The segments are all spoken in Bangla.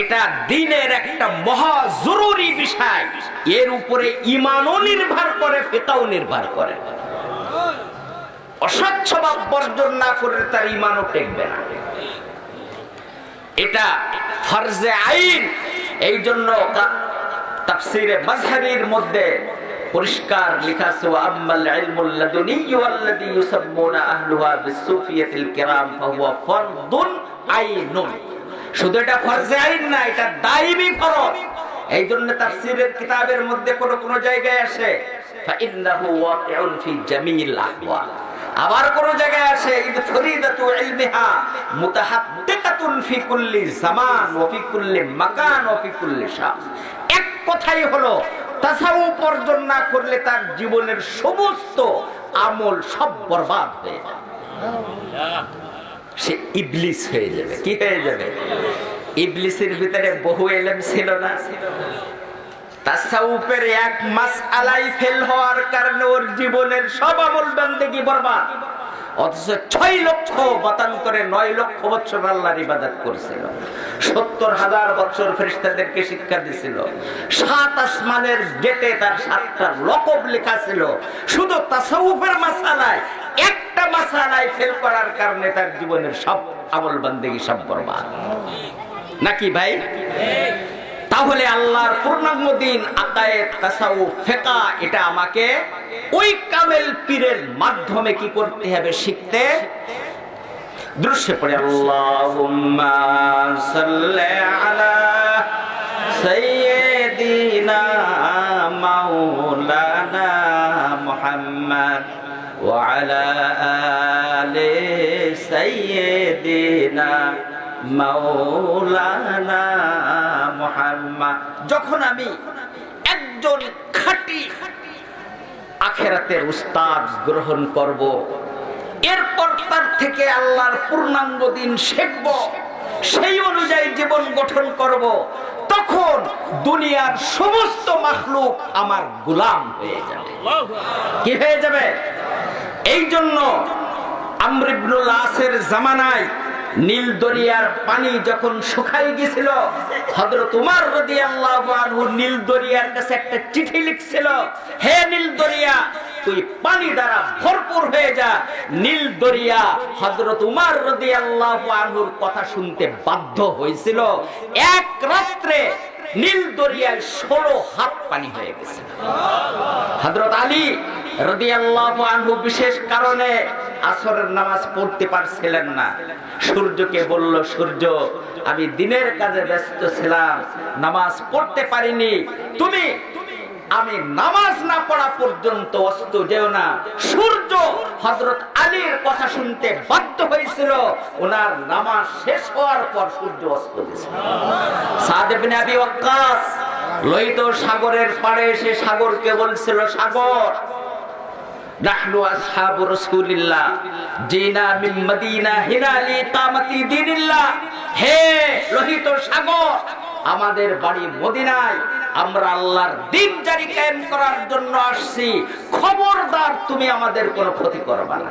এটা দিনের একটা মহা জরুরি বিষয়। এর উপরে ইমানও নির্ভর করে, ফেতাও নির্ভর করে। অস্বচ্ছ ভাব বর্জন না করে তার ইমানও টেকবে না। এটা ফরজে আইন। এই জন্য তাফসিরে মাজহারির মধ্যে পরিষ্কার লেখা আছে ইলমুল ইউসাম্মুনা আহলুহা বিসুফিয়াতিল কিরাম, ফাহুয়া ফরদুন আইনুন। শুধু এটা ফরজে আইন না, এটা দাইমি ফরজ। এই জন্য তাফসিরের কিতাবের মধ্যে কোন কোন জায়গায় আসে, ফাইন্নাহু ওয়াকিউন ফি জামিল আহওয়াল। আবার কোন জায়গায় আসে, ইদ ফরিদাতু ইলমিহা মুতাহাদ্দিকাতুন ফি কুল্লি জামান ওয়া ফি কুল্লি মাকান ওয়া ফি কুল্লি শাম। এক কথাই হলো তাসাউফ অর্জন না করলে তার জীবনের সমস্ত আমল সব বরবাদ হয়ে যাবে সে ইবলিস হয়ে যাবে। কি হয়ে যাবে? ইবলিসের ভিতরে বহু এলেম ছিল না। এক মাস আলাই ফেল হওয়ার কারণে ওর জীবনের সব আমল বান্দেগি বরবাদ। অথচ ছয় লক্ষ মতান্তরে নয় লক্ষ বছর আল্লাহর ইবাদত করেছিল। সত্তর হাজার বছর ফেরিস্তাদেরকে শিক্ষা দিছিল। সাত আসমানের গেটে তার সাতটা লকব লেখা ছিল। শুধু তাসাউফের মাসালায়, একটা মাসালায় ফেল করার কারণে তার জীবনের সব আমল বান্দেগি সব বরবাদ। নাকি ভাই? তাহলে আল্লাহর পূর্ণাঙ্গ দিন ফিকা, এটা আমাকে ওই কামেল পীরের মাধ্যমে কি করতে হবে শিখতে? দৃশ্যে পড়ে, আল্লাহুম্মা সাল্লি আলা সাইয়্যিদিনা মাওলানা মুহাম্মদ আলি সাইয়্যিদিনা যখন আমি একজন খাঁটি আখেরাতের উস্তাদ গ্রহণ করব, এরপর তার থেকে আল্লাহর পূর্ণাঙ্গ দিন শিখব, সেই অনুযায়ী জীবন গঠন করব, তখন দুনিয়ার সমস্ত মাখলুক আমার গুলাম হয়ে যাবে। কি হয়ে যাবে? এই জন্য আমরিবনুল আসের জামানায় নীল দরিয়ার পানি যখন শুকাই গেছিল, হযরত উমর রাদিয়াল্লাহু আনহু নীল দরিয়ার কাছে একটা চিঠি লিখছিল, হে নীল দরিয়া, তুই পানি দ্বারা ভরপুর হয়ে যা। নীল দরিয়া হযরত উমর রাদিয়াল্লাহু আনহুর কথা শুনতে বাধ্য হয়েছিল। এক রাত্রে নীল দরিয়ায় ষোলো হাত পানি হয়ে গেছে। হযরত আলী রাদিয়াল্লাহু আনহু বিশেষ কারণে আসরের নামাজ পড়তে পারছিলেন না। সূর্যকে বলল, সূর্য, আমি দিনের কাজে ব্যস্ত ছিলাম, নামাজ পড়তে পারিনি। তুমি, আমি নামাজ না পড়া পর্যন্ত অস্ত যেও না। সূর্য হযরত আলীর কথা শুনতে বাধ্য হয়েছিল। ওনার নামাজ শেষ হওয়ার পর সূর্য অস্ত গেছে। সাদ ইবনে আবি ওয়াক্কাস লোহিত সাগরের পাড়ে এসে সাগরকে বলছিল, সাগর নাহনু আসহাবু রাসূলিল্লাহ। জিনা মিন মদিনা হিনালি তামতি দীনিল্লাহ। হে লোহিত সাগর, আমাদের বাড়ি মদিনায় আমরা আল্লাহর দিন জারি কায়েম করার জন্য আসছি। খবরদার, তুমি আমাদের কোনো ক্ষতি করবা না।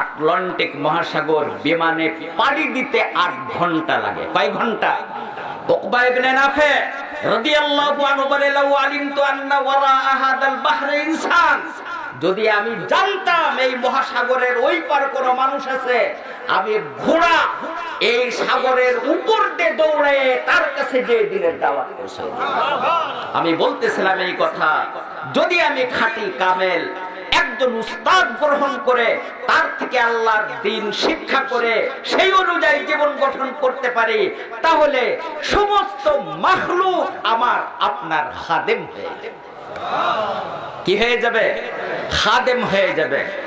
আটলান্টিক মহাসাগর বিমানে পাড়ি দিতে আট ঘণ্টা লাগে। কয় ঘণ্টা? নাফে বলে, লাউ যদি আমি জানতাম এই মহাসাগরের ওই পার কোনো মানুষ আছে, আমি ঘোড়া এই সাগরের উপর দিয়ে দৌড়ে তার কাছে যে দিনের দাওয়াত আমি বলতেছিলাম এই কথা, যদি আমি খাঁটি কামেল একজন উস্তাদ গ্রহণ করে, তার থেকে আল্লাহর দিন শিক্ষা করে, সেই অনুযায়ী জীবন গঠন করতে পারি, তাহলে সমস্ত মাখলুক আমার আপনার খাদেম হয়ে যাবে। কি হয়ে যাবে? খাদেম হয়ে যাবে।